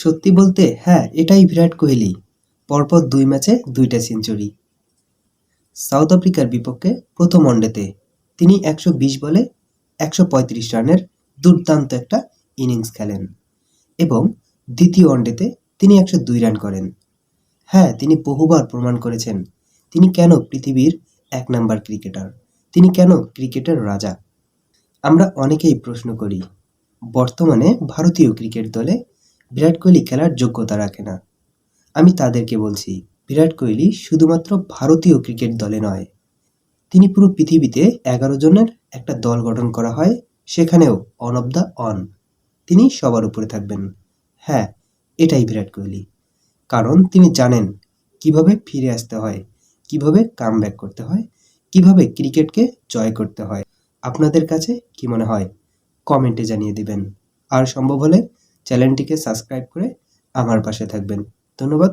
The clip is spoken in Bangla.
সত্যি বলতে হ্যাঁ এটাই বিরাট কোহলি। পরপর দুই ম্যাচে দুইটা সেঞ্চুরি। সাউথ আফ্রিকার বিপক্ষে প্রথম ওয়ানডেতে তিনি একশো বিশ বলে একশো পঁয়ত্রিশ রানের দুর্দান্ত একটা ইনিংস খেলেন এবং দ্বিতীয় ওয়ানডেতে তিনি একশো দুই রান করেন। হ্যাঁ তিনি বহুবার প্রমাণ করেছেন তিনি কেন পৃথিবীর এক নাম্বার ক্রিকেটার, তিনি কেন ক্রিকেটের রাজা। আমরা অনেকেই প্রশ্ন করি, বর্তমানে ভারতীয় ক্রিকেট দলে বিরাট কোহলি খেলার যোগ্যতা রাখে না। আমি তাদেরকে বলছি, বিরাট কোহলি শুধুমাত্র ভারতীয় ক্রিকেট দলে নয়, তিনি পুরো পৃথিবীতে এগারো জনের একটা দল গঠন করা হয়, সেখানেও অন অব দ্য অন তিনি সবার উপরে থাকবেন। হ্যাঁ এটাই বিরাট কোহলি। কারণ তিনি জানেন কীভাবে ফিরে আসতে হয়, কীভাবে কাম করতে হয়, কীভাবে ক্রিকেটকে জয় করতে হয়। আপনাদের কাছে কি মনে হয়? কমেন্টে জানিয়ে দিবেন। আর সম্ভব হলে চ্যানেলটিকে সাবস্ক্রাইব করে আমার পাশে থাকবেন। ধন্যবাদ।